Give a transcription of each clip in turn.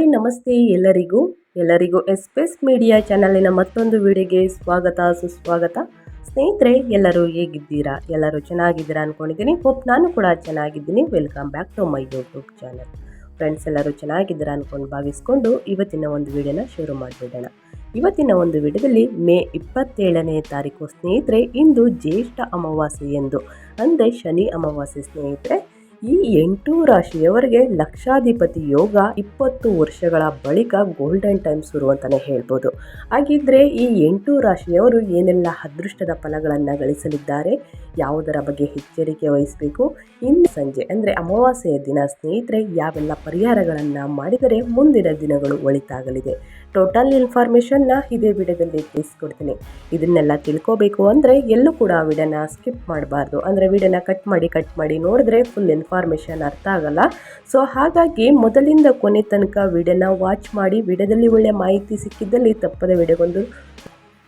Hi, ನಮಸ್ತೆ ಎಲ್ಲರಿಗೂ. ಎಲ್ಲರಿಗೂ ಎಸ್ಪೆಸ್ ಮೀಡಿಯಾ ಚಾನಲಿನ ಮತ್ತೊಂದು ವಿಡಿಯೋಗೆ ಸ್ವಾಗತ, ಸುಸ್ವಾಗತ. ಸ್ನೇಹಿತರೆ, ಎಲ್ಲರೂ ಹೇಗಿದ್ದೀರಾ? ಎಲ್ಲರೂ ಚೆನ್ನಾಗಿದ್ದೀರಾ ಅಂದ್ಕೊಂಡಿದ್ದೀನಿ ಹೋಪ್ ನಾನು ಕೂಡ ಚೆನ್ನಾಗಿದ್ದೀನಿ. Welcome back to my YouTube channel. Friends, ಎಲ್ಲರೂ ಚೆನ್ನಾಗಿದ್ದೀರಾ ಅಂದ್ಕೊಂಡು ಭಾವಿಸ್ಕೊಂಡು ಇವತ್ತಿನ ಒಂದು ವಿಡಿಯೋನ ಶುರು ಮಾಡಿಬಿಡೋಣ. ಇವತ್ತಿನ ಒಂದು ವಿಡಿಯೋದಲ್ಲಿ ಮೇ ಇಪ್ಪತ್ತೇಳನೇ ತಾರೀಕು ಸ್ನೇಹಿತರೆ, ಇಂದು ಜ್ಯೇಷ್ಠ ಅಮಾವಾಸ್ಯೆ ಎಂದು ಅಂದರೆ ಶನಿ ಅಮಾವಾಸ್ಯೆ ಸ್ನೇಹಿತರೆ ಈ ಎಂಟು ರಾಶಿಯವರಿಗೆ ಲಕ್ಷಾಧಿಪತಿ ಯೋಗ ಇಪ್ಪತ್ತು ವರ್ಷಗಳ ಬಳಿಕ ಗೋಲ್ಡನ್ ಟೈಮ್ ಶುರು ಅಂತಲೇ ಹೇಳ್ಬೋದು. ಹಾಗಿದ್ರೆ ಈ ಎಂಟು ರಾಶಿಯವರು ಏನೆಲ್ಲ ಅದೃಷ್ಟದ ಫಲಗಳನ್ನು ಗಳಿಸಲಿದ್ದಾರೆ, ಯಾವುದರ ಬಗ್ಗೆ ಎಚ್ಚರಿಕೆ ವಹಿಸಬೇಕು, ಇನ್ನು ಸಂಜೆ ಅಂದರೆ ಅಮಾವಾಸ್ಯೆಯ ದಿನ ಸ್ನೇಹಿತರೆ, ಯಾವೆಲ್ಲ ಪರಿಹಾರಗಳನ್ನು ಮಾಡಿದರೆ ಮುಂದಿನ ದಿನಗಳು ಒಳಿತಾಗಲಿದೆ. ಟೋಟಲ್ ಇನ್ಫಾರ್ಮೇಷನ್ನ ಇದೇ ವಿಡಿಯೋದಲ್ಲಿ ತಿಳಿಸ್ಕೊಡ್ತೀನಿ. ಇದನ್ನೆಲ್ಲ ತಿಳ್ಕೋಬೇಕು ಅಂದರೆ ಎಲ್ಲೂ ಕೂಡ ವಿಡಿಯೋನ ಸ್ಕಿಪ್ ಮಾಡಬಾರ್ದು. ಅಂದರೆ ವಿಡಿಯೋನ ಕಟ್ ಮಾಡಿ ಕಟ್ ಮಾಡಿ ನೋಡಿದ್ರೆ ಫುಲ್ ಇನ್ಫಾರ್ಮೇಷನ್ ಅರ್ಥ ಆಗಲ್ಲ. ಸೊ ಹಾಗಾಗಿ ಮೊದಲಿಂದ ಕೊನೆ ತನಕ ವಿಡಿಯೋನ ವಾಚ್ ಮಾಡಿ, ವಿಡಿಯೋದಲ್ಲಿ ಒಳ್ಳೆ ಮಾಹಿತಿ ಸಿಕ್ಕಿದ್ದಲ್ಲಿ ತಪ್ಪದೆ ವಿಡಿಯೋಗೊಂದು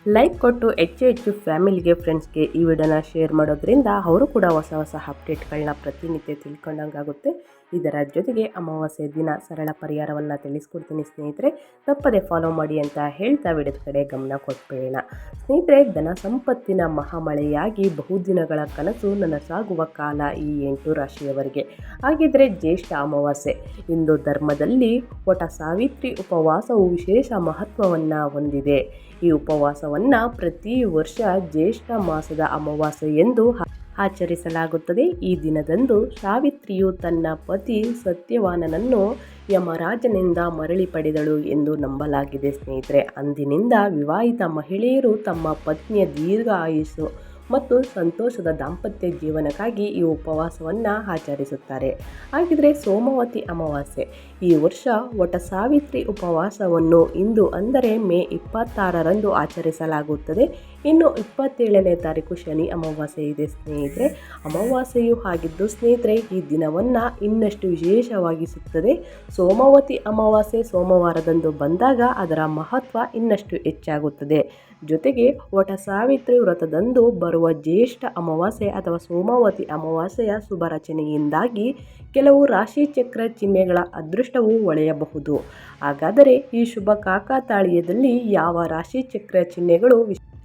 ಲೈಕ್ ಕೊಟ್ಟು, ಹೆಚ್ಚು ಹೆಚ್ಚು ಫ್ಯಾಮಿಲಿಗೆ ಫ್ರೆಂಡ್ಸ್ಗೆ ಈ ವಿಡಿಯೋನ ಶೇರ್ ಮಾಡೋದ್ರಿಂದ ಅವರು ಕೂಡ ಹೊಸ ಹೊಸ ಅಪ್ಡೇಟ್ಗಳನ್ನ ಪ್ರತಿನಿತ್ಯ ತಿಳ್ಕೊಂಡಂಗಾಗುತ್ತೆ. ಇದರ ಜೊತೆಗೆ ಅಮಾವಾಸ್ಯೆ ದಿನ ಸರಳ ಪರಿಹಾರವನ್ನು ತಿಳಿಸ್ಕೊಡ್ತೀನಿ ಸ್ನೇಹಿತರೆ. ತಪ್ಪದೆ ಫಾಲೋ ಮಾಡಿ ಅಂತ ಹೇಳ್ತಾ ವಿಡಿಯೋದ ಕಡೆ ಗಮನ ಕೊಟ್ಬೇಡ ಸ್ನೇಹಿತರೆ, ಧನ ಸಂಪತ್ತಿನ ಮಹಾಮಳೆಯಾಗಿ ಬಹುದಿನಗಳ ಕನಸು ನನಸಾಗುವ ಕಾಲ ಈ ಎಂಟು ರಾಶಿಯವರಿಗೆ. ಹಾಗಿದ್ರೆ ಜ್ಯೇಷ್ಠ ಅಮಾವಾಸ್ಯೆ. ಹಿಂದೂ ಧರ್ಮದಲ್ಲಿ ಒಟ ಸಾವಿತ್ರಿ ಉಪವಾಸವು ವಿಶೇಷ ಮಹತ್ವವನ್ನು ಹೊಂದಿದೆ. ಈ ಉಪವಾಸವನ್ನು ಪ್ರತಿ ವರ್ಷ ಜ್ಯೇಷ್ಠ ಮಾಸದ ಅಮಾವಾಸ್ಯೆ ಎಂದು ಆಚರಿಸಲಾಗುತ್ತದೆ. ಈ ದಿನದಂದು ಸಾವಿತ್ರಿಯು ತನ್ನ ಪತಿ ಸತ್ಯವಾನನನ್ನು ಯಮರಾಜನಿಂದ ಮರಳಿ ಪಡೆದಳು ಎಂದು ನಂಬಲಾಗಿದೆ ಸ್ನೇಹಿತರೆ. ಅಂದಿನಿಂದ ವಿವಾಹಿತ ಮಹಿಳೆಯರು ತಮ್ಮ ಪತ್ನಿಯ ದೀರ್ಘ ಆಯುಸ್ಸು ಮತ್ತು ಸಂತೋಷದ ದಾಂಪತ್ಯ ಜೀವನಕ್ಕಾಗಿ ಈ ಉಪವಾಸವನ್ನು ಆಚರಿಸುತ್ತಾರೆ. ಹಾಗಿದ್ರೆ ಸೋಮವತಿ ಅಮಾವಾಸ್ಯೆ. ಈ ವರ್ಷ ವಟ ಸಾವಿತ್ರಿ ಉಪವಾಸವನ್ನು ಇಂದು ಅಂದರೆ ಮೇ ಇಪ್ಪತ್ತಾರರಂದು ಆಚರಿಸಲಾಗುತ್ತದೆ. ಇನ್ನು ಇಪ್ಪತ್ತೇಳನೇ ತಾರೀಕು ಶನಿ ಅಮಾವಾಸ್ಯೆ ಇದೆ ಸ್ನೇಹಿತರೆ. ಅಮಾವಾಸ್ಯೆಯು ಆಗಿದ್ದು ಸ್ನೇಹಿತರೆ, ಈ ದಿನವನ್ನು ಇನ್ನಷ್ಟು ವಿಶೇಷವಾಗಿಸುತ್ತದೆ. ಸೋಮವತಿ ಅಮಾವಾಸ್ಯೆ ಸೋಮವಾರದಂದು ಬಂದಾಗ ಅದರ ಮಹತ್ವ ಇನ್ನಷ್ಟು ಹೆಚ್ಚಾಗುತ್ತದೆ. ಜೊತೆಗೆ ವಟ ಸಾವಿತ್ರಿ ವ್ರತದಂದು ಬರುವ ಜ್ಯೇಷ್ಠ ಅಮಾವಾಸ್ಯೆ ಅಥವಾ ಸೋಮಾವತಿ ಅಮಾವಾಸ್ಯೆಯ ಶುಭ ರಚನೆಯಿಂದಾಗಿ ಕೆಲವು ರಾಶಿಚಕ್ರ ಚಿಹ್ನೆಗಳ ಅದೃಷ್ಟವು ಒಳೆಯಬಹುದು. ಹಾಗಾದರೆ ಈ ಶುಭ ಕಾಕಾತಾಳೀಯದಲ್ಲಿ ಯಾವ ರಾಶಿಚಕ್ರ ಚಿಹ್ನೆಗಳು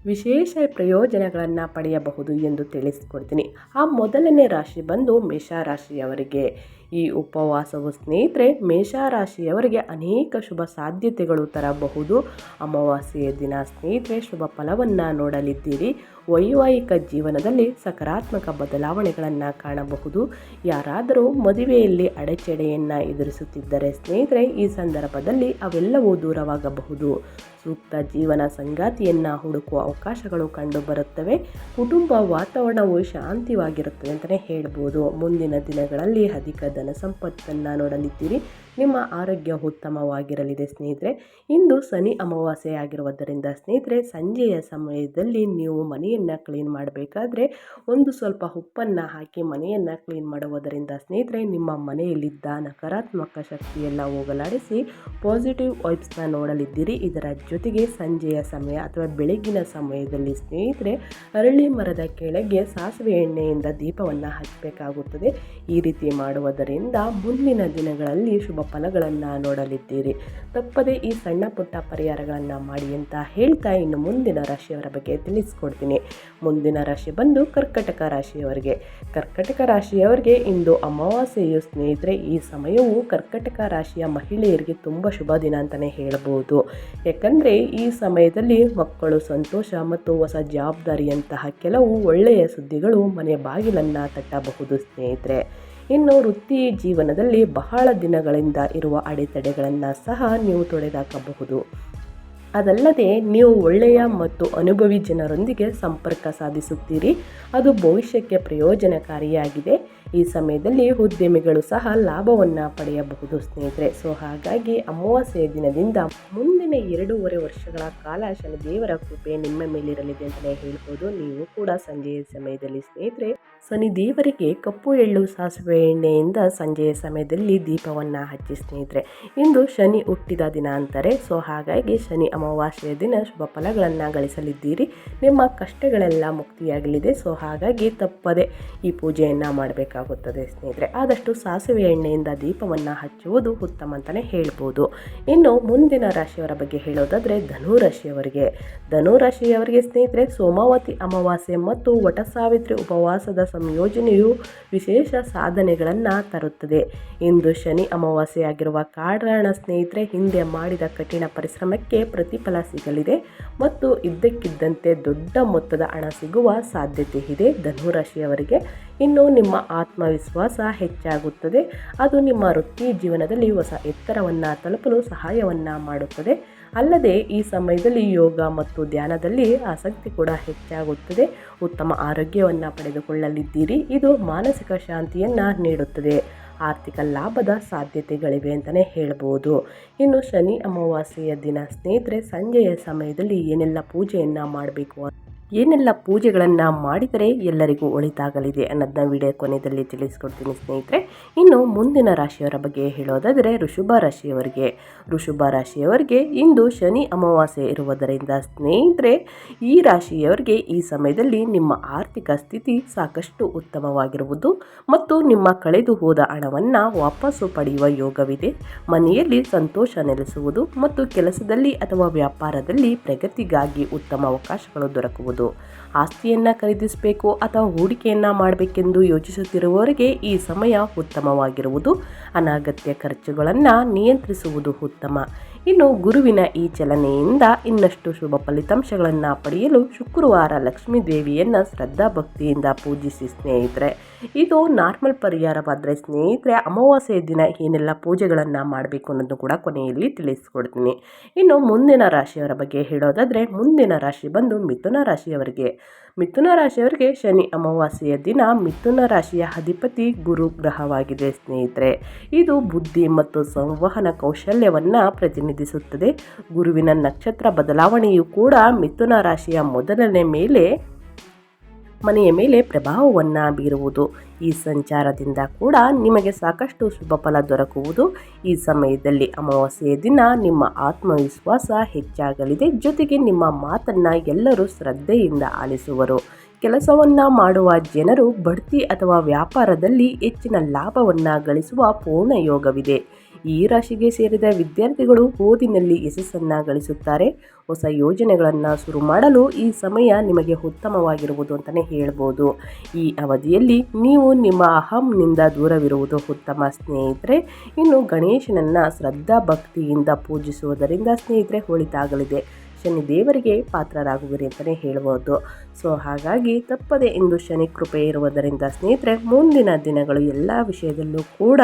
ವಿಶೇಷ ಪ್ರಯೋಜನಗಳನ್ನು ಪಡೆಯಬಹುದು ಎಂದು ತಿಳಿಸಿಕೊಡ್ತೀನಿ. ಆ ಮೊದಲನೇ ರಾಶಿ ಬಂದು ಮೇಷರಾಶಿಯವರಿಗೆ. ಈ ಉಪವಾಸವು ಸ್ನೇಹಿತರೆ, ಮೇಷರಾಶಿಯವರಿಗೆ ಅನೇಕ ಶುಭ ಸಾಧ್ಯತೆಗಳು ತರಬಹುದು. ಅಮಾವಾಸ್ಯೆಯ ದಿನ ಸ್ನೇಹಿತರೆ, ಶುಭ ಫಲವನ್ನು ನೋಡಲಿದ್ದೀರಿ. ವೈವಾಹಿಕ ಜೀವನದಲ್ಲಿ ಸಕಾರಾತ್ಮಕ ಬದಲಾವಣೆಗಳನ್ನು ಕಾಣಬಹುದು. ಯಾರಾದರೂ ಮದುವೆಯಲ್ಲಿ ಅಡೆಚಣೆಯನ್ನು ಎದುರಿಸುತ್ತಿದ್ದರೆ ಸ್ನೇಹಿತರೆ, ಈ ಸಂದರ್ಭದಲ್ಲಿ ಅವೆಲ್ಲವೂ ದೂರವಾಗಬಹುದು. ಸೂಕ್ತ ಜೀವನ ಸಂಗಾತಿಯನ್ನು ಹುಡುಕುವ ಅವಕಾಶಗಳು ಕಂಡುಬರುತ್ತವೆ. ಕುಟುಂಬ ವಾತಾವರಣವು ಶಾಂತಿವಾಗಿರುತ್ತದೆ ಅಂತಲೇ ಹೇಳ್ಬೋದು. ಮುಂದಿನ ದಿನಗಳಲ್ಲಿ ಅಧಿಕ ಧನ ಸಂಪತ್ತನ್ನು ನೋಡಲಿದ್ದೀರಿ. ನಿಮ್ಮ ಆರೋಗ್ಯ ಉತ್ತಮವಾಗಿರಲಿದೆ ಸ್ನೇಹಿತರೆ. ಇಂದು ಶನಿ ಅಮಾವಾಸ್ಯೆ ಆಗಿರುವುದರಿಂದ ಸ್ನೇಹಿತರೆ, ಸಂಜೆಯ ಸಮಯದಲ್ಲಿ ನೀವು ಮನೆಯನ್ನು ಕ್ಲೀನ್ ಮಾಡಬೇಕಾದ್ರೆ ಒಂದು ಸ್ವಲ್ಪ ಉಪ್ಪನ್ನು ಹಾಕಿ ಮನೆಯನ್ನು ಕ್ಲೀನ್ ಮಾಡುವುದರಿಂದ ಸ್ನೇಹಿತರೆ, ನಿಮ್ಮ ಮನೆಯಲ್ಲಿದ್ದ ನಕಾರಾತ್ಮಕ ಶಕ್ತಿಯೆಲ್ಲ ಹೋಗಲಾಡಿಸಿ ಪಾಸಿಟಿವ್ ವೈಬ್ಸ್ನ ನೋಡಲಿದ್ದೀರಿ. ಇದರ ಜೊತೆಗೆ ಸಂಜೆಯ ಸಮಯ ಅಥವಾ ಬೆಳಗಿನ ಸಮಯದಲ್ಲಿ ಸ್ನೇಹಿತರೆ, ಅರಳಿ ಮರದ ಕೆಳಗೆ ಸಾಸಿವೆ ಎಣ್ಣೆಯಿಂದ ದೀಪವನ್ನು ಹಚ್ಚಬೇಕಾಗುತ್ತದೆ. ಈ ರೀತಿ ಮಾಡುವುದರಿಂದ ಮುಂದಿನ ದಿನಗಳಲ್ಲಿ ಶುಭ ಫಲಗಳನ್ನು ನೋಡಲಿದ್ದೀರಿ. ತಪ್ಪದೆ ಈ ಸಣ್ಣ ಪುಟ್ಟ ಪರಿಹಾರಗಳನ್ನು ಮಾಡಿ ಅಂತ ಹೇಳ್ತಾ ಇನ್ನು ಮುಂದಿನ ರಾಶಿಯವರ ಬಗ್ಗೆ ತಿಳಿಸ್ಕೊಡ್ತೀನಿ. ಮುಂದಿನ ರಾಶಿ ಬಂದು ಕರ್ಕಟಕ ರಾಶಿಯವರಿಗೆ. ಕರ್ಕಟಕ ರಾಶಿಯವರಿಗೆ ಇಂದು ಅಮಾವಾಸ್ಯೆಯು ಸ್ನೇಹಿತರೆ, ಈ ಸಮಯವು ಕರ್ಕಟಕ ರಾಶಿಯ ಮಹಿಳೆಯರಿಗೆ ತುಂಬ ಶುಭ ದಿನ ಅಂತಲೇ ಹೇಳಬಹುದು ಯಾಕಂದರೆ ಈ ಸಮಯದಲ್ಲಿ ಮಕ್ಕಳು ಸಂತೋಷ ಮತ್ತು ಹೊಸ ಜವಾಬ್ದಾರಿಯಂತಹ ಕೆಲವು ಒಳ್ಳೆಯ ಸುದ್ದಿಗಳು ಮನೆಯ ಬಾಗಿಲನ್ನು ತಟ್ಟಬಹುದು ಸ್ನೇಹಿತರೆ. ಇನ್ನು ವೃತ್ತಿ ಜೀವನದಲ್ಲಿ ಬಹಳ ದಿನಗಳಿಂದ ಇರುವ ಅಡೆತಡೆಗಳನ್ನು ಸಹ ನೀವು ತೊಡೆದಾಕಬಹುದು. ಅದಲ್ಲದೆ ನೀವು ಒಳ್ಳೆಯ ಮತ್ತು ಅನುಭವಿ ಜನರೊಂದಿಗೆ ಸಂಪರ್ಕ ಸಾಧಿಸುತ್ತೀರಿ. ಅದು ಭವಿಷ್ಯಕ್ಕೆ ಪ್ರಯೋಜನಕಾರಿಯಾಗಿದೆ. ಈ ಸಮಯದಲ್ಲಿ ಉದ್ಯಮಿಗಳು ಸಹ ಲಾಭವನ್ನು ಪಡೆಯಬಹುದು ಸ್ನೇಹಿತರೆ. ಸೊ ಹಾಗಾಗಿ ಅಮಾವಾಸ್ಯೆಯ ದಿನದಿಂದ ಮುಂದಿನ ಎರಡೂವರೆ ವರ್ಷಗಳ ಕಾಲ ಶನಿದೇವರ ಕೃಪೆ ನಿಮ್ಮ ಮೇಲಿರಲಿದೆ ಅಂತಲೇ ಹೇಳ್ಬೋದು. ನೀವು ಕೂಡ ಸಂಜೆಯ ಸಮಯದಲ್ಲಿ ಸ್ನೇಹಿತರೆ, ಶನಿ ದೇವರಿಗೆ ಕಪ್ಪು ಎಳ್ಳು ಸಾಸಿವೆ ಎಣ್ಣೆಯಿಂದ ಸಂಜೆಯ ಸಮಯದಲ್ಲಿ ದೀಪವನ್ನು ಹಚ್ಚಿ ಸ್ನೇಹಿತರೆ. ಇಂದು ಶನಿ ಹುಟ್ಟಿದ ದಿನ ಅಂತಾರೆ. ಸೊ ಹಾಗಾಗಿ ಶನಿ ಅಮಾವಾಸ್ಯೆಯ ದಿನ ಶುಭ ಫಲಗಳನ್ನು ಗಳಿಸಲಿದ್ದೀರಿ. ನಿಮ್ಮ ಕಷ್ಟಗಳೆಲ್ಲ ಮುಕ್ತಿಯಾಗಲಿದೆ. ಸೊ ಹಾಗಾಗಿ ತಪ್ಪದೆ ಈ ಪೂಜೆಯನ್ನು ಮಾಡಬೇಕಾಗುತ್ತದೆ ಸ್ನೇಹಿತರೆ. ಆದಷ್ಟು ಸಾಸಿವೆ ಎಣ್ಣೆಯಿಂದ ದೀಪವನ್ನು ಹಚ್ಚುವುದು ಉತ್ತಮ ಅಂತಲೇ ಹೇಳ್ಬೋದು. ಇನ್ನು ಮುಂದಿನ ರಾಶಿಯವರ ಬಗ್ಗೆ ಹೇಳೋದಾದರೆ ಧನುರಾಶಿಯವರಿಗೆ ಧನುರಾಶಿಯವರಿಗೆ ಧನು ರಾಶಿಯವರಿಗೆ ಸ್ನೇಹಿತರೆ, ಸೋಮಾವತಿ ಅಮಾವಾಸ್ಯೆ ಮತ್ತು ವಟ ಸಾವಿತ್ರಿ ಉಪವಾಸದ ಸಂಯೋಜನೆಯು ವಿಶೇಷ ಸಾಧನೆಗಳನ್ನು ತರುತ್ತದೆ. ಇಂದು ಶನಿ ಅಮಾವಾಸ್ಯೆಯಾಗಿರುವ ಕಾರಣ ಸ್ನೇಹಿತರೆ, ಹಿಂದೆ ಮಾಡಿದ ಕಠಿಣ ಪರಿಶ್ರಮಕ್ಕೆ ಪ್ರತಿಫಲ ಸಿಗಲಿದೆ ಮತ್ತು ಇದ್ದಕ್ಕಿದ್ದಂತೆ ದೊಡ್ಡ ಮೊತ್ತದ ಹಣ ಸಿಗುವ ಸಾಧ್ಯತೆ ಇದೆ ಧನುರಾಶಿಯವರಿಗೆ ಇನ್ನು ನಿಮ್ಮ ಆತ್ಮವಿಶ್ವಾಸ ಹೆಚ್ಚಾಗುತ್ತದೆ. ಅದು ನಿಮ್ಮ ವೃತ್ತಿ ಜೀವನದಲ್ಲಿ ಹೊಸ ಎತ್ತರವನ್ನು ತಲುಪಲು ಸಹಾಯವನ್ನು ಮಾಡುತ್ತದೆ. ಅಲ್ಲದೆ ಈ ಸಮಯದಲ್ಲಿ ಯೋಗ ಮತ್ತು ಧ್ಯಾನದಲ್ಲಿ ಆಸಕ್ತಿ ಕೂಡ ಹೆಚ್ಚಾಗುತ್ತದೆ. ಉತ್ತಮ ಆರೋಗ್ಯವನ್ನು ಪಡೆದುಕೊಳ್ಳಲಿದ್ದೀರಿ. ಇದು ಮಾನಸಿಕ ಶಾಂತಿಯನ್ನು ನೀಡುತ್ತದೆ. ಆರ್ಥಿಕ ಲಾಭದ ಸಾಧ್ಯತೆಗಳಿವೆ ಅಂತಲೇ ಹೇಳ್ಬೋದು. ಇನ್ನು ಶನಿ ಅಮಾವಾಸ್ಯೆಯ ದಿನ ಸ್ನೇಹಿತರೆ, ಸಂಜೆಯ ಸಮಯದಲ್ಲಿ ಏನೆಲ್ಲ ಪೂಜೆಯನ್ನು ಮಾಡಬೇಕು ಏನೆಲ್ಲ ಪೂಜೆಗಳನ್ನು ಮಾಡಿದರೆ ಎಲ್ಲರಿಗೂ ಒಳಿತಾಗಲಿದೆ ಅನ್ನೋದನ್ನ ವಿಡಿಯೋ ಕೊನೆಯಲ್ಲಿ ತಿಳಿಸ್ಕೊಡ್ತೀನಿ ಸ್ನೇಹಿತರೆ. ಇನ್ನು ಮುಂದಿನ ರಾಶಿಯವರ ಬಗ್ಗೆ ಹೇಳೋದಾದರೆ ಋಷಭ ರಾಶಿಯವರಿಗೆ. ಋಷಭ ರಾಶಿಯವರಿಗೆ ಇಂದು ಶನಿ ಅಮಾವಾಸ್ಯೆ ಇರುವುದರಿಂದ ಸ್ನೇಹಿತರೆ, ಈ ರಾಶಿಯವರಿಗೆ ಈ ಸಮಯದಲ್ಲಿ ನಿಮ್ಮ ಆರ್ಥಿಕ ಸ್ಥಿತಿ ಸಾಕಷ್ಟು ಉತ್ತಮವಾಗಿರುವುದು ಮತ್ತು ನಿಮ್ಮ ಕಳೆದು ಹೋದ ಹಣವನ್ನು ವಾಪಸ್ಸು ಪಡೆಯುವ ಯೋಗವಿದೆ. ಮನೆಯಲ್ಲಿ ಸಂತೋಷ ನೆಲೆಸುವುದು ಮತ್ತು ಕೆಲಸದಲ್ಲಿ ಅಥವಾ ವ್ಯಾಪಾರದಲ್ಲಿ ಪ್ರಗತಿಗಾಗಿ ಉತ್ತಮ ಅವಕಾಶಗಳು ದೊರಕುವುದು ಆಸ್ತಿಯನ್ನು ಖರೀದಿಸಬೇಕು ಅಥವಾ ಹೂಡಿಕೆಯನ್ನು ಮಾಡಬೇಕೆಂದು ಯೋಚಿಸುತ್ತಿರುವವರಿಗೆ ಈ ಸಮಯ ಉತ್ತಮವಾಗಿರುವುದು. ಅನಗತ್ಯ ಖರ್ಚುಗಳನ್ನು ನಿಯಂತ್ರಿಸುವುದು ಉತ್ತಮ. ಇನ್ನು ಗುರುವಿನ ಈ ಚಲನೆಯಿಂದ ಇನ್ನಷ್ಟು ಶುಭ ಫಲಿತಾಂಶಗಳನ್ನು ಪಡೆಯಲು ಶುಕ್ರವಾರ ಲಕ್ಷ್ಮೀ ದೇವಿಯನ್ನು ಶ್ರದ್ಧಾ ಭಕ್ತಿಯಿಂದ ಪೂಜಿಸಿ ಸ್ನೇಹಿತರೆ ಇದು ನಾರ್ಮಲ್ ಪರಿಹಾರವಾದರೆ ಸ್ನೇಹಿತರೆ ಅಮಾವಾಸ್ಯೆಯ ದಿನ ಏನೆಲ್ಲ ಪೂಜೆಗಳನ್ನು ಮಾಡಬೇಕು ಅನ್ನೋದು ಕೂಡ ಕೊನೆಯಲ್ಲಿ ತಿಳಿಸ್ಕೊಡ್ತೀನಿ. ಇನ್ನು ಮುಂದಿನ ರಾಶಿಯವರ ಬಗ್ಗೆ ಹೇಳೋದಾದರೆ, ಮುಂದಿನ ರಾಶಿ ಬಂದು ಮಿಥುನ ರಾಶಿಯವರಿಗೆ. ಮಿಥುನ ರಾಶಿಯವರಿಗೆ ಶನಿ ಅಮಾವಾಸ್ಯೆಯ ದಿನ ಮಿಥುನ ರಾಶಿಯ ಅಧಿಪತಿ ಗುರು ಗ್ರಹವಾಗಿದೆ ಸ್ನೇಹಿತರೆ. ಇದು ಬುದ್ಧಿ ಮತ್ತು ಸಂವಹನ ಕೌಶಲ್ಯವನ್ನು ಪ್ರತಿನಿಧಿಸುತ್ತದೆ. ಗುರುವಿನ ನಕ್ಷತ್ರ ಬದಲಾವಣೆಯು ಕೂಡ ಮಿಥುನ ರಾಶಿಯ ಮೊದಲನೇ ಮೇಲೆ ಮನೆಯ ಮೇಲೆ ಪ್ರಭಾವವನ್ನು ಬೀರುವುದು. ಈ ಸಂಚಾರದಿಂದ ಕೂಡ ನಿಮಗೆ ಸಾಕಷ್ಟು ಶುಭ ಫಲ ದೊರಕುವುದು. ಈ ಸಮಯದಲ್ಲಿ ಅಮಾವಾಸ್ಯೆಯ ದಿನ ನಿಮ್ಮ ಆತ್ಮವಿಶ್ವಾಸ ಹೆಚ್ಚಾಗಲಿದೆ. ಜೊತೆಗೆ ನಿಮ್ಮ ಮಾತನ್ನು ಎಲ್ಲರೂ ಶ್ರದ್ಧೆಯಿಂದ ಆಲಿಸುವರು. ಕೆಲಸವನ್ನು ಮಾಡುವ ಜನರು ಬಡ್ತಿ ಅಥವಾ ವ್ಯಾಪಾರದಲ್ಲಿ ಹೆಚ್ಚಿನ ಲಾಭವನ್ನು ಗಳಿಸುವ ಪೂರ್ಣ ಯೋಗವಿದೆ. ಈ ರಾಶಿಗೆ ಸೇರಿದ ವಿದ್ಯಾರ್ಥಿಗಳು ಓದಿನಲ್ಲಿ ಯಶಸ್ಸನ್ನು ಗಳಿಸುತ್ತಾರೆ. ಹೊಸ ಯೋಜನೆಗಳನ್ನು ಶುರು ಮಾಡಲು ಈ ಸಮಯ ನಿಮಗೆ ಉತ್ತಮವಾಗಿರುವುದು ಅಂತಲೇ ಹೇಳ್ಬೋದು. ಈ ಅವಧಿಯಲ್ಲಿ ನೀವು ನಿಮ್ಮ ಅಹಂನಿಂದ ದೂರವಿರುವುದು ಉತ್ತಮ ಸ್ನೇಹಿತರೆ. ಇನ್ನು ಗಣೇಶನನ್ನು ಶ್ರದ್ಧಾ ಭಕ್ತಿಯಿಂದ ಪೂಜಿಸುವುದರಿಂದ ಸ್ನೇಹಿತರೆ ಒಳಿತಾಗಲಿದೆ ಶನಿ ದೇವರಿಗೆ ಪಾತ್ರರಾಗುವಿರಿ ಅಂತಲೇ ಹೇಳ್ಬೋದು. ಸೊ, ಹಾಗಾಗಿ ತಪ್ಪದೆ ಇಂದು ಶನಿ ಕೃಪೆ ಇರುವುದರಿಂದ ಸ್ನೇಹಿತರೆ, ಮುಂದಿನ ದಿನಗಳು ಎಲ್ಲ ವಿಷಯದಲ್ಲೂ ಕೂಡ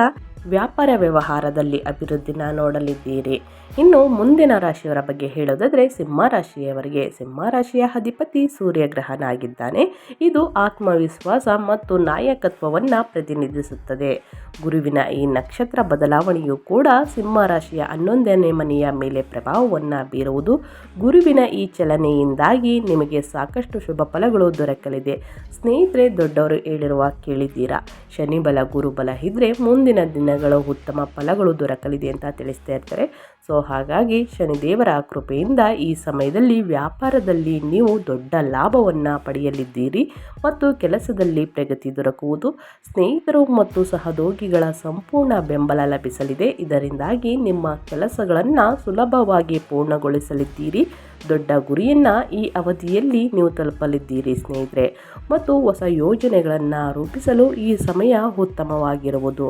ವ್ಯಾಪಾರ ವ್ಯವಹಾರದಲ್ಲಿ ಅಭಿವೃದ್ಧಿನ ನೋಡಲಿದ್ದೀರಿ. ಇನ್ನು ಮುಂದಿನ ರಾಶಿಯವರ ಬಗ್ಗೆ ಹೇಳೋದಾದರೆ ಸಿಂಹ ರಾಶಿಯವರಿಗೆ. ಸಿಂಹ ರಾಶಿಯ ಅಧಿಪತಿ ಸೂರ್ಯಗ್ರಹನಾಗಿದ್ದಾನೆ. ಇದು ಆತ್ಮವಿಶ್ವಾಸ ಮತ್ತು ನಾಯಕತ್ವವನ್ನು ಪ್ರತಿನಿಧಿಸುತ್ತದೆ. ಗುರುವಿನ ಈ ನಕ್ಷತ್ರ ಬದಲಾವಣೆಯು ಕೂಡ ಸಿಂಹ ರಾಶಿಯ ಹನ್ನೊಂದನೇ ಮನೆಯ ಮೇಲೆ ಪ್ರಭಾವವನ್ನು ಬೀರುವುದು. ಗುರುವಿನ ಈ ಚಲನೆಯಿಂದಾಗಿ ನಿಮಗೆ ಸಾಕಷ್ಟು ಶುಭ ಫಲಗಳು ದೊರಕಲಿದೆ. ಸ್ನೇಹಿತರೆ, ದೊಡ್ಡವರು ಹೇಳಿರುವ ಕೇಳಿದ್ದೀರಾ. ಶನಿಬಲ, ಗುರುಬಲ ಇದ್ದರೆ ಮುಂದಿನ ದಿನಗಳು ಉತ್ತಮ ಫಲಗಳು ದೊರಕಲಿದೆ ಅಂತ ತಿಳಿಸ್ತಾ ಇರ್ತಾರೆ. ಸೊ, ಹಾಗಾಗಿ ಶನಿದೇವರ ಕೃಪೆಯಿಂದ ಈ ಸಮಯದಲ್ಲಿ ವ್ಯಾಪಾರದಲ್ಲಿ ನೀವು ದೊಡ್ಡ ಲಾಭವನ್ನು ಪಡೆಯಲಿದ್ದೀರಿ ಮತ್ತು ಕೆಲಸದಲ್ಲಿ ಪ್ರಗತಿ ದೊರಕುವುದು ಸ್ನೇಹಿತರು ಮತ್ತು ಸಹೋದ್ಯೋಗಿಗಳ ಸಂಪೂರ್ಣ ಬೆಂಬಲ ಲಭಿಸಲಿದೆ. ಇದರಿಂದಾಗಿ ನಿಮ್ಮ ಕೆಲಸಗಳನ್ನು ಸುಲಭವಾಗಿ ಪೂರ್ಣಗೊಳಿಸಲಿದ್ದೀರಿ. ದೊಡ್ಡ ಗುರಿಯನ್ನು ಈ ಅವಧಿಯಲ್ಲಿ ನೀವು ತಲುಪಲಿದ್ದೀರಿ ಸ್ನೇಹಿತರೆ. ಮತ್ತು ಹೊಸ ಯೋಜನೆಗಳನ್ನು ರೂಪಿಸಲು ಈ ಸಮಯ ಉತ್ತಮವಾಗಿರುವುದು.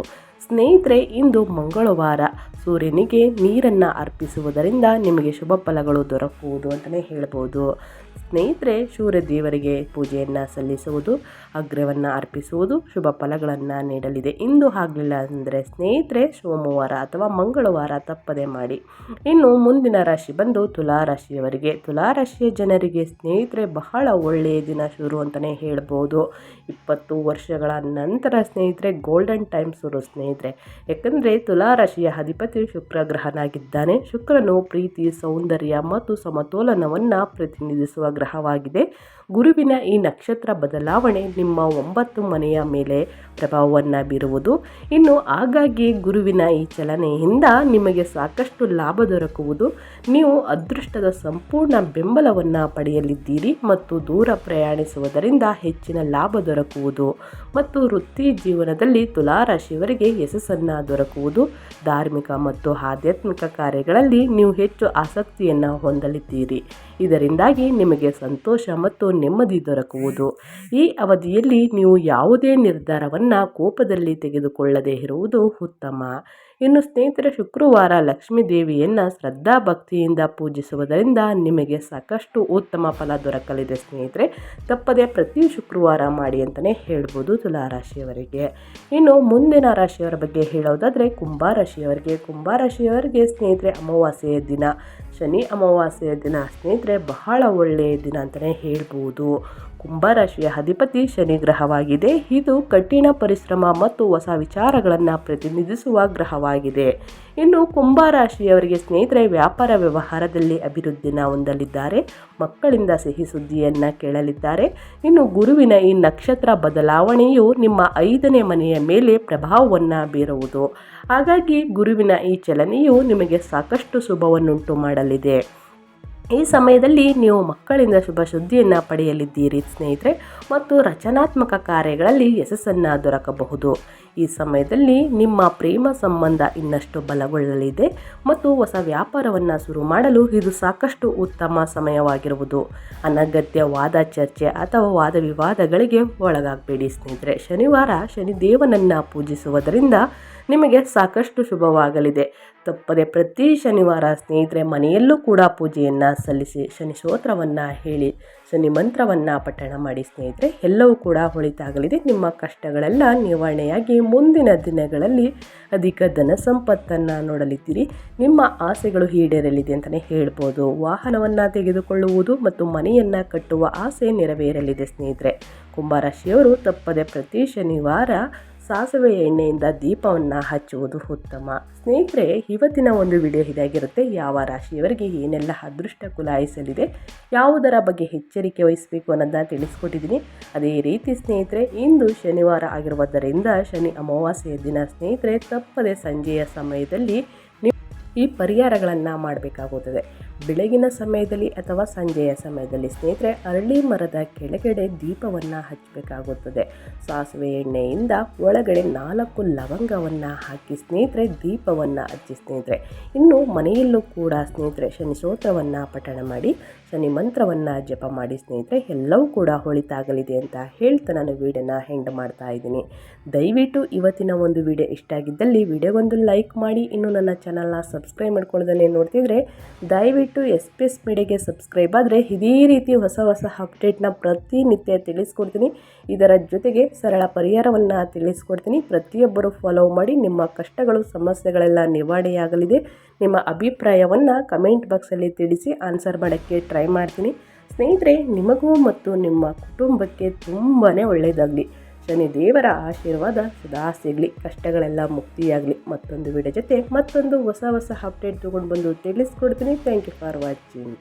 ಸ್ನೇಹಿತರೆ ಇಂದು ಮಂಗಳವಾರ. ಸೂರ್ಯನಿಗೆ ನೀರನ್ನು ಅರ್ಪಿಸುವುದರಿಂದ ನಿಮಗೆ ಶುಭ ಫಲಗಳು ದೊರಕುವುದು ಅಂತಲೇ ಹೇಳ್ಬೋದು. ಸ್ನೇಹಿತರೆ ಸೂರ್ಯ ದೇವರಿಗೆ ಪೂಜೆಯನ್ನು ಸಲ್ಲಿಸುವುದು, ಅಗ್ರವನ್ನು ಅರ್ಪಿಸುವುದು ಶುಭ ಫಲಗಳನ್ನು ನೀಡಲಿದೆ. ಇಂದು ಆಗಲಿಲ್ಲ ಅಂದರೆ ಸ್ನೇಹಿತರೆ, ಸೋಮವಾರ ಅಥವಾ ಮಂಗಳವಾರ ತಪ್ಪದೆ ಮಾಡಿ. ಇನ್ನು ಮುಂದಿನ ರಾಶಿ ಬಂದು ತುಲಾರಾಶಿಯವರಿಗೆ ತುಲಾರಾಶಿಯ ತುಲಾ ರಾಶಿಯ ಜನರಿಗೆ ಸ್ನೇಹಿತರೆ, ಬಹಳ ಒಳ್ಳೆಯ ದಿನ ಶುರು ಅಂತಲೇ ಹೇಳ್ಬೋದು. ಇಪ್ಪತ್ತು ವರ್ಷಗಳ ನಂತರ ಸ್ನೇಹಿತರೆ ಗೋಲ್ಡನ್ ಟೈಮ್ ಶುರು ಸ್ನೇಹಿತರೆ. ಯಾಕಂದರೆ ತುಲಾರಾಶಿಯ ಅಧಿಪತಿ ಶುಕ್ರ ಗ್ರಹನಾಗಿದ್ದಾನೆ. ಶುಕ್ರನು ಪ್ರೀತಿ, ಸೌಂದರ್ಯ ಮತ್ತು ಸಮತೋಲನವನ್ನು ಪ್ರತಿನಿಧಿಸುವ ಗ್ರಹವಾಗಿದೆ. ಗುರುವಿನ ಈ ನಕ್ಷತ್ರ ಬದಲಾವಣೆ ನಿಮ್ಮ ಒಂಬತ್ತು ಮನೆಯ ಮೇಲೆ ಪ್ರಭಾವವನ್ನು ಬೀರುವುದು ಇನ್ನು ಆಗಾಗ್ಗೆ ಗುರುವಿನ ಈ ಚಲನೆಯಿಂದ ನಿಮಗೆ ಸಾಕಷ್ಟು ಲಾಭ ದೊರಕುವುದು. ನೀವು ಅದೃಷ್ಟದ ಸಂಪೂರ್ಣ ಬೆಂಬಲವನ್ನು ಪಡೆಯಲಿದ್ದೀರಿ ಮತ್ತು ದೂರ ಪ್ರಯಾಣಿಸುವುದರಿಂದ ಹೆಚ್ಚಿನ ಲಾಭ ದೊರಕುವುದು. ಮತ್ತು ವೃತ್ತಿ ಜೀವನದಲ್ಲಿ ತುಲಾರಾಶಿಯವರಿಗೆ ಯಶಸ್ಸನ್ನು ದೊರಕುವುದು. ಧಾರ್ಮಿಕ ಮತ್ತು ಆಧ್ಯಾತ್ಮಿಕ ಕಾರ್ಯಗಳಲ್ಲಿ ನೀವು ಹೆಚ್ಚು ಆಸಕ್ತಿಯನ್ನು ಹೊಂದಲಿದ್ದೀರಿ. ಇದರಿಂದಾಗಿ ನಿಮಗೆ ಸಂತೋಷ ಮತ್ತು ನೆಮ್ಮದಿ ದೊರಕುವುದು. ಈ ಅವಧಿಯಲ್ಲಿ ನೀವು ಯಾವುದೇ ನಿರ್ಧಾರವನ್ನು ಕೋಪದಲ್ಲಿ ತೆಗೆದುಕೊಳ್ಳದೇ ಇರುವುದು ಉತ್ತಮ. ಇನ್ನು ಸ್ನೇಹಿತರೆ ಶುಕ್ರವಾರ ಲಕ್ಷ್ಮೀ ದೇವಿಯನ್ನು ಶ್ರದ್ಧಾ ಭಕ್ತಿಯಿಂದ ಪೂಜಿಸುವುದರಿಂದ ನಿಮಗೆ ಸಾಕಷ್ಟು ಉತ್ತಮ ಫಲ ದೊರಕಲಿದೆ ಸ್ನೇಹಿತರೆ. ತಪ್ಪದೆ ಪ್ರತಿ ಶುಕ್ರವಾರ ಮಾಡಿ ಅಂತಲೇ ಹೇಳ್ಬೋದು ತುಲಾರಾಶಿಯವರಿಗೆ. ಇನ್ನು ಮುಂದಿನ ರಾಶಿಯವರ ಬಗ್ಗೆ ಹೇಳೋದಾದರೆ ಕುಂಭಾರಾಶಿಯವರಿಗೆ. ಕುಂಭಾರಾಶಿಯವರಿಗೆ ಸ್ನೇಹಿತರೆ ಅಮಾವಾಸ್ಯೆಯ ದಿನ. ಶನಿ ಅಮಾವಾಸ್ಯೆಯ ದಿನ ಸ್ನೇಹಿತರೆ ಬಹಳ ಒಳ್ಳೆಯ ದಿನ ಅಂತಲೇ ಹೇಳ್ಬೋದು. ಕುಂಭರಾಶಿಯ ಅಧಿಪತಿ ಶನಿ ಗ್ರಹವಾಗಿದೆ. ಇದು ಕಠಿಣ ಪರಿಶ್ರಮ ಮತ್ತು ಹೊಸ ವಿಚಾರಗಳನ್ನು ಪ್ರತಿನಿಧಿಸುವ ಗ್ರಹವಾಗಿದೆ. ಇನ್ನು ಕುಂಭರಾಶಿಯವರಿಗೆ ಸ್ನೇಹಿತರೆ, ವ್ಯಾಪಾರ ವ್ಯವಹಾರದಲ್ಲಿ ಅಭಿವೃದ್ಧಿನ ಹೊಂದಲಿದ್ದಾರೆ. ಮಕ್ಕಳಿಂದ ಸಿಹಿ ಸುದ್ದಿಯನ್ನು ಕೇಳಲಿದ್ದಾರೆ. ಇನ್ನು ಗುರುವಿನ ಈ ನಕ್ಷತ್ರ ಬದಲಾವಣೆಯು ನಿಮ್ಮ ಐದನೇ ಮನೆಯ ಮೇಲೆ ಪ್ರಭಾವವನ್ನು ಬೀರುವುದು. ಹಾಗಾಗಿ ಗುರುವಿನ ಈ ಚಲನೆಯು ನಿಮಗೆ ಸಾಕಷ್ಟು ಶುಭವನ್ನುಂಟು ಮಾಡಲಿದೆ. ಈ ಸಮಯದಲ್ಲಿ ನೀವು ಮಕ್ಕಳಿಂದ ಶುಭ ಶುದ್ಧಿಯನ್ನು ಪಡೆಯಲಿದ್ದೀರಿ ಸ್ನೇಹಿತರೆ ಮತ್ತು ರಚನಾತ್ಮಕ ಕಾರ್ಯಗಳಲ್ಲಿ ಯಶಸ್ಸನ್ನು ದೊರಕಬಹುದು. ಈ ಸಮಯದಲ್ಲಿ ನಿಮ್ಮ ಪ್ರೇಮ ಸಂಬಂಧ ಇನ್ನಷ್ಟು ಬಲಗೊಳ್ಳಲಿದೆ ಮತ್ತು ಹೊಸ ವ್ಯಾಪಾರವನ್ನು ಶುರು ಮಾಡಲು ಇದು ಸಾಕಷ್ಟು ಉತ್ತಮ ಸಮಯವಾಗಿರುವುದು. ಅನಗತ್ಯ ವಾದ ಚರ್ಚೆ ಅಥವಾ ವಾದ ವಿವಾದಗಳಿಗೆ ಒಳಗಾಗಬೇಡಿ ಸ್ನೇಹಿತರೆ. ಶನಿವಾರ ಶನಿದೇವನನ್ನು ಪೂಜಿಸುವುದರಿಂದ ನಿಮಗೆ ಸಾಕಷ್ಟು ಶುಭವಾಗಲಿದೆ. ತಪ್ಪದೆ ಪ್ರತಿ ಶನಿವಾರ ಸ್ನೇಹಿತರೆ ಮನೆಯಲ್ಲೂ ಕೂಡ ಪೂಜೆಯನ್ನು ಸಲ್ಲಿಸಿ ಶನಿ ಸ್ತೋತ್ರವನ್ನು ಹೇಳಿ ಶನಿ ಮಂತ್ರವನ್ನು ಪಠಣ ಮಾಡಿ ಸ್ನೇಹಿತರೆ, ಎಲ್ಲವೂ ಕೂಡ ಹೊಳಿತಾಗಲಿದೆ. ನಿಮ್ಮ ಕಷ್ಟಗಳೆಲ್ಲ ನಿವಾರಣೆಯಾಗಿ ಮುಂದಿನ ದಿನಗಳಲ್ಲಿ ಅಧಿಕ ಧನ ಸಂಪತ್ತನ್ನು ನೋಡಲಿದ್ದೀರಿ. ನಿಮ್ಮ ಆಸೆಗಳು ಈಡೇರಲಿದೆ ಅಂತಲೇ ಹೇಳ್ಬೋದು. ವಾಹನವನ್ನು ತೆಗೆದುಕೊಳ್ಳುವುದು ಮತ್ತು ಮನೆಯನ್ನು ಕಟ್ಟುವ ಆಸೆ ನೆರವೇರಲಿದೆ ಸ್ನೇಹಿತರೆ. ಕುಂಭರಾಶಿಯವರು ತಪ್ಪದೆ ಪ್ರತಿ ಶನಿವಾರ ಸಾಸಿವೆ ಎಣ್ಣೆಯಿಂದ ದೀಪವನ್ನು ಹಚ್ಚುವುದು ಉತ್ತಮ. ಸ್ನೇಹಿತರೆ, ಇವತ್ತಿನ ಒಂದು ವಿಡಿಯೋ ಇದಾಗಿರುತ್ತೆ. ಯಾವ ರಾಶಿಯವರಿಗೆ ಏನೆಲ್ಲ ಅದೃಷ್ಟ ಕುಲಾಯಿಸಲಿದೆ, ಯಾವುದರ ಬಗ್ಗೆ ಎಚ್ಚರಿಕೆ ವಹಿಸಬೇಕು ಅನ್ನೋದನ್ನ ತಿಳಿಸ್ಕೊಟ್ಟಿದ್ದೀನಿ. ಅದೇ ರೀತಿ ಸ್ನೇಹಿತರೆ, ಇಂದು ಶನಿವಾರ ಆಗಿರುವುದರಿಂದ ಶನಿ ಅಮಾವಾಸ್ಯೆಯ ದಿನ ಸ್ನೇಹಿತರೆ, ತಪ್ಪದೆ ಸಂಜೆಯ ಸಮಯದಲ್ಲಿ ಈ ಪರಿಹಾರಗಳನ್ನು ಮಾಡಬೇಕಾಗುತ್ತದೆ. ಬೆಳಗಿನ ಸಮಯದಲ್ಲಿ ಅಥವಾ ಸಂಜೆಯ ಸಮಯದಲ್ಲಿ ಸ್ನೇಹಿತರೆ, ಅರಳಿ ಮರದ ಕೆಳಗಡೆ ದೀಪವನ್ನು ಹಚ್ಚಬೇಕಾಗುತ್ತದೆ. ಸಾಸಿವೆ ಎಣ್ಣೆಯಿಂದ ಒಳಗಡೆ ನಾಲ್ಕು ಲವಂಗವನ್ನು ಹಾಕಿ ಸ್ನೇಹಿತರೆ, ದೀಪವನ್ನು ಹಚ್ಚಿ ಸ್ನೇಹಿತರೆ. ಇನ್ನು ಮನೆಯಲ್ಲೂ ಕೂಡ ಸ್ನೇಹಿತರೆ, ಶನಿ ಸ್ತೋತ್ರವನ್ನು ಪಠಣ ಮಾಡಿ, ಶನಿ ಮಂತ್ರವನ್ನು ಜಪ ಮಾಡಿ ಸ್ನೇಹಿತರೆ, ಎಲ್ಲವೂ ಕೂಡ ಹೊಳಿತಾಗಲಿದೆ ಅಂತ ಹೇಳ್ತಾ ನಾನು ವೀಡಿಯೋನ ಹೆಂಡ್ ಮಾಡ್ತಾ ಇದ್ದೀನಿ. ದಯವಿಟ್ಟು ಇವತ್ತಿನ ಒಂದು ವಿಡಿಯೋ ಇಷ್ಟ ಆಗಿದ್ದಲ್ಲಿ ವಿಡಿಯೋಗೊಂದು ಲೈಕ್ ಮಾಡಿ, ಇನ್ನು ನನ್ನ ಚಾನಲ್ನ ಸಬ್ಸ್ಕ್ರೈಬ್ ಮಾಡ್ಕೊಳ್ಳೋದನ್ನೇ ನೋಡ್ತಿದ್ರೆ, ದಯವಿಟ್ಟು ಎಸ್ ಪಿ ಎಸ್ ಮೀಡಿಯಾಗೆ ಸಬ್ಸ್ಕ್ರೈಬ್ ಆದರೆ ಇದೇ ರೀತಿ ಹೊಸ ಹೊಸ ಅಪ್ಡೇಟ್ನ ಪ್ರತಿನಿತ್ಯ ತಿಳಿಸ್ಕೊಡ್ತೀನಿ. ಇದರ ಜೊತೆಗೆ ಸರಳ ಪರಿಹಾರವನ್ನು ತಿಳಿಸ್ಕೊಡ್ತೀನಿ. ಪ್ರತಿಯೊಬ್ಬರು ಫಾಲೋ ಮಾಡಿ ನಿಮ್ಮ ಕಷ್ಟಗಳು, ಸಮಸ್ಯೆಗಳೆಲ್ಲ ನಿವಾರಣೆಯಾಗಲಿದೆ. ನಿಮ್ಮ ಅಭಿಪ್ರಾಯವನ್ನು ಕಮೆಂಟ್ ಬಾಕ್ಸಲ್ಲಿ ತಿಳಿಸಿ ಆನ್ಸರ್ ಮಾಡೋಕ್ಕೆ ಟ್ರೈ ಮಾಡ್ತೀನಿ. ಸ್ನೇಹಿತರೆ, ನಿಮಗೂ ಮತ್ತು ನಿಮ್ಮ ಕುಟುಂಬಕ್ಕೆ ತುಂಬಾ ಒಳ್ಳೆಯದಾಗಲಿ ಶನಿ ದೇವರ ಆಶೀರ್ವಾದ ಸದಾ ಸಿಗಲಿ. ಕಷ್ಟಗಳೆಲ್ಲ ಮುಕ್ತಿಯಾಗಲಿ. ಮತ್ತೊಂದು ವಿಡಿಯೋ ಜೊತೆ ಮತ್ತೊಂದು ಹೊಸ ಹೊಸ ಅಪ್ಡೇಟ್ ತೊಗೊಂಡು ಬಂದು ತಿಳಿಸ್ಕೊಡ್ತೀನಿ. Thank you for watching